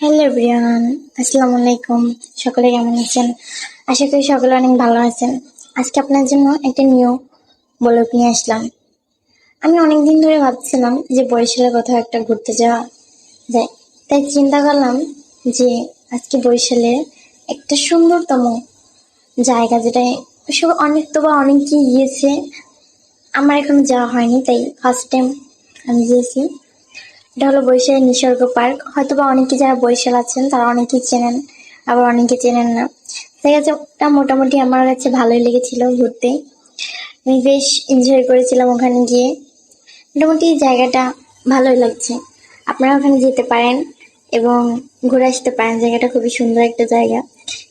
Hello everyone আসসালামু আলাইকুম। সকলে কেমন আছেন? আশা করি সকলে অনেক ভালো আছেন। আজকে আপনার জন্য একটা নিউ ব্লগ নিয়ে আসলাম। আমি অনেক দিন ধরে ভাবছিলাম যে বরিশালে কোথাও একটা ঘুরতে যাওয়া যায়। তাই চিন্তা করলাম যে আজকে বরিশালে একটা সুন্দরতম জায়গা যেটা সব অনেক তো বা অনেকেই গিয়েছে। আমার এখনও যাওয়া হয়নি, তাই ফার্স্ট টাইম আমি গিয়েছি। এটা হলো বরিশালের নিসর্গ পার্ক। হয়তো বা অনেকে যারা বরিশাল আছেন, তারা অনেকেই চেনেন, আবার অনেকে চেনেন না। জায়গাটা মোটামুটি আমার কাছে ভালোই লেগেছিল ঘুরতে। আমি বেশ এনজয় করেছিলাম ওখানে গিয়ে। মোটামুটি জায়গাটা ভালোই লাগছে। আপনারা ওখানে যেতে পারেন এবং ঘুরে আসতে পারেন। জায়গাটা খুবই সুন্দর একটা জায়গা।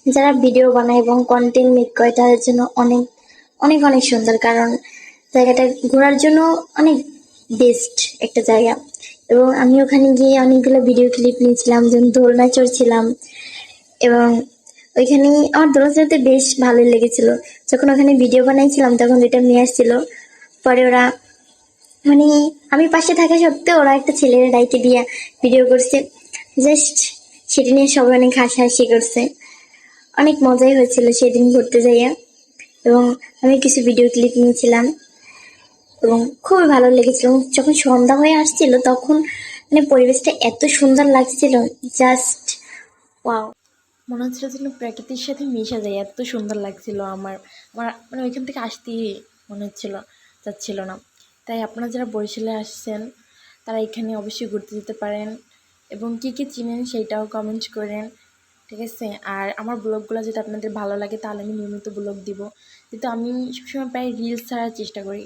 যারা ভিডিও বানায় এবং কন্টেন্ট মেক করে, তাদের জন্য অনেক অনেক অনেক সুন্দর। কারণ জায়গাটা ঘোরার জন্য অনেক বেস্ট একটা জায়গা। এবং আমি ওখানে গিয়ে অনেকগুলো ভিডিও ক্লিপ নিয়েছিলাম, যেমন দোলনা চড়ছিলাম এবং ওইখানে আমার দোলনা চড়তে বেশ ভালোই লেগেছিল। যখন ওখানে ভিডিও বানাইছিলাম, তখন দুইটা মেয়ে আসছিল। পরে ওরা মানে আমি পাশে থাকা সত্ত্বেও ওরা একটা ছেলের ডাইকে দিয়ে ভিডিও করছে। জাস্ট সেটা নিয়ে সবাই অনেক হাসাহাসি করছে। অনেক মজাই হয়েছিল সেদিন ঘুরতে যাইয়া। এবং আমি কিছু ভিডিও ক্লিপ নিয়েছিলাম। এবং খুবই ভালো লেগেছিল। যখন সন্ধ্যা হয়ে আসছিল, তখন মানে পরিবেশটা এত সুন্দর লাগছিল জাস্ট ওয়াও মনে হচ্ছিল যেন প্রকৃতির সাথে মিশে যায়, এত সুন্দর লাগছিল আমার। আমার মানে ওইখান থেকে আসতেই মনে হচ্ছিল, যাচ্ছিল না। তাই আপনারা যারা বরিশালে আসছেন, তারা এখানে অবশ্যই ঘুরতে যেতে পারেন এবং কী কী চিনেন সেইটাও কমেন্ট করেন, ঠিক আছে? আর আমার ব্লগগুলো যদি আপনাদের ভালো লাগে, তাহলে আমি নিয়মিত ব্লগ দিব। কিন্তু আমি সবসময় প্রায় রিলস ছাড়ার চেষ্টা করি।